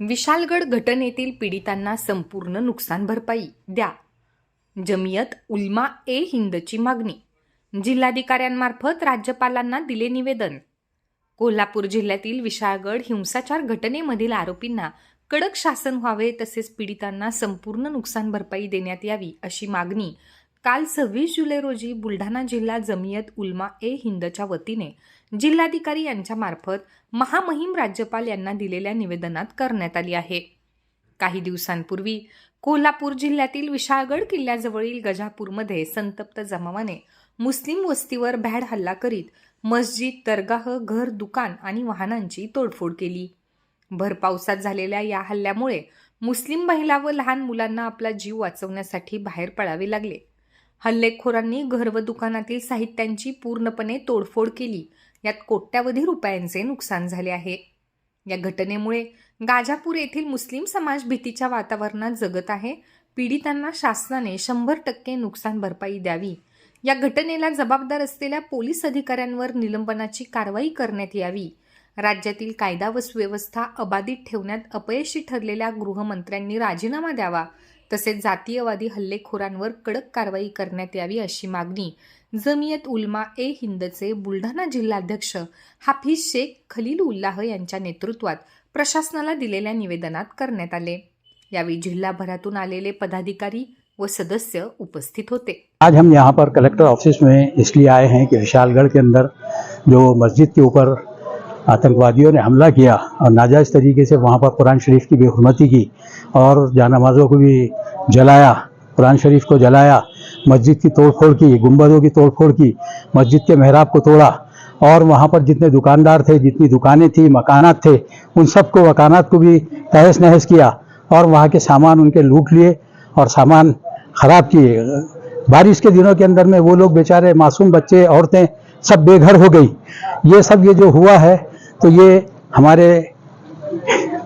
विशालगड घटनेतील पीडितांना संपूर्ण नुकसान भरपाई. द्या. जमियत उल्मा ए हिंदची मागणी. जिल्हाधिकाऱ्यांमार्फत राज्यपालांना दिले निवेदन. कोल्हापूर जिल्ह्यातील विशाळगड हिंसाचार घटनेमधील आरोपींना कडक शासन व्हावे तसेच पीडितांना संपूर्ण नुकसान भरपाई देण्यात यावी अशी मागणी काल सव्वीस जुलै रोजी बुलढाणा जिल्हा जमियत उल्मा ए हिंदच्या वतीने जिल्हाधिकारी यांच्या मार्फत महामहिम राज्यपाल यांना दिलेल्या निवेदनात करण्यात आली आहे. काही दिवसांपूर्वी कोल्हापूर जिल्ह्यातील विशाळगड किल्ल्याजवळील गजापूरमध्ये संतप्त जमावाने मुस्लिम वस्तीवर भॅड हल्ला करीत मस्जिद दरगाह घर दुकान आणि वाहनांची तोडफोड केली. भरपावसात झालेल्या या हल्ल्यामुळे मुस्लिम महिला व लहान मुलांना आपला जीव वाचवण्यासाठी बाहेर पळावे लागले. हल्लेखोरांनी घर व दुकानातील साहित्यांची पूर्णपणे तोडफोड केली. यात कोट्यावधी रुपयांचे नुकसान झाले आहे. या घटनेमुळे गाजापूर येथील मुस्लिम समाज भीतीच्या वातावरणात जगत आहे. पीडितांना शासनाने शंभर टक्के नुकसान भरपाई द्यावी. या घटनेला जबाबदार असलेल्या पोलीस अधिकाऱ्यांवर निलंबनाची कारवाई करण्यात यावी. राज्यातील कायदा व सुव्यवस्था अबाधित ठेवण्यात अपयशी ठरलेल्या गृहमंत्र्यांनी राजीनामा द्यावा. तसेच जातीयवादी हल्लेखोरांवर कडक कारवाई करण्यात यावी अशी मागणी जमियत उल्मा ए हिंदचे बुलढाणा जिल्हाध्यक्ष हाफिज शेख खलील उल्लाह यांच्या नेतृत्वात प्रशासनाला दिलेल्या निवेदनात करण्यात आले. यावेळी जिल्हाभरातून आलेले पदाधिकारी व सदस्य उपस्थित होते. आज हम यहाँ पर कलेक्टर ऑफिस में इसलिए आए हैं कि विशालगढ़ के अंदर जो मस्जिद के ऊपर आतंकवादियों ने हमला किया और नाजायज़ तरीके से वहाँ पर कुरान शरीफ की बेहरमती की और जानमाज़ों को भी जलाया, कुरान शरीफ को जलाया, मस्जिद की तोड़फोड़ की, गुंबदों की तोड़फोड़ की, मस्जिद के महराब को तोड़ा और वहाँ पर जितने दुकानदार थे, जितनी दुकानें थी, मकानात थे, उन सबको मकानात को भी तहस नहस किया और वहाँ के सामान उनके लूट लिए और सामान खराब किए। बारिश के दिनों के अंदर में वो लोग बेचारे मासूम बच्चे, औरतें सब बेघर हो गई। ये सब, ये जो हुआ है तो ये हमारे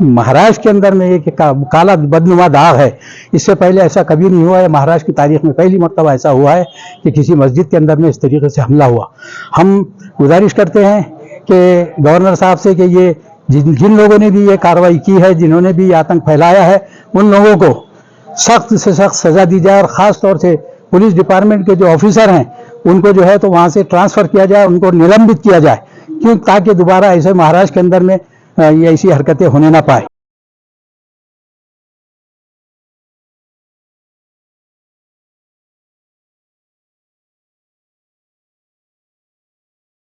महाराष्ट्र के अंदर में एक का, काला बदनुमा दाग है। इससे पहले ऐसा कभी नहीं हुआ है। महाराष्ट्र की तारीख में पहली मरतबा ऐसा हुआ है कि किसी मस्जिद के अंदर में इस तरीके से हमला हुआ। हम गुजारिश करते हैं कि गवर्नर साहब से कि ये जिन जिन लोगों ने भी ये कार्रवाई की है जिन्होंने भी आतंक फैलाया है उन लोगों को सख्त से सख्त सजा दी जाए और ख़ास तौर से पुलिस डिपार्टमेंट के जो ऑफिसर हैं उनको जो है तो वहाँ से ट्रांसफ़र किया जाए उनको निलंबित किया जाए। क्यों ताकि दोबारा ऐसे महाराष्ट्र के अंदर में ये ऐसी हरकतें होने ना पाए।